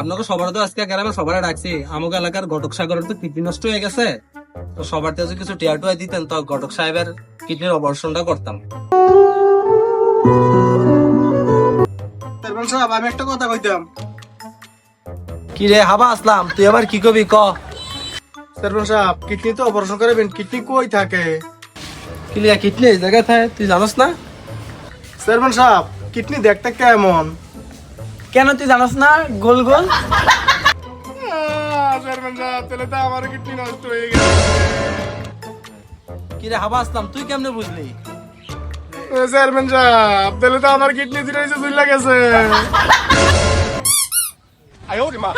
আপনাকে সবার তো আজকে গ্রামে সবার ডাকছি। আমাকে এলাকার ঘটক সাগরের তো কিডনি নষ্ট হয়ে গেছে। তো সবার তো কিছু টিয়ার টুয়া দিতেন, তো ঘটক সাহেবের কিডনির অপারেশনটা করতাম। আমি একটা কথা কইতাম। কি রে হাবা আসলাম। তুই আবার কি কবি ক? সারপঞ্চ সাহেব কিডনি তো অপারেশন করাবেন কিডনি কই থাকে? কিলিয়া কিডনি এই জায়গায় থাকে তুই জানোস না? সারপঞ্চ সাহেব কিডনি দেখতে কেমন? কেন তুই জানোস না? গোল গোল? সারপঞ্চ সাহেব তাহলে তো আমার কিডনি নষ্ট হয়ে গেছে। কি রে হাবা আসলাম তুই কেমনে বুঝলি? চেয়ারম্যান সাহেব তাহলে তো আমার কিডনি দিলে দুই 哎呦我的妈！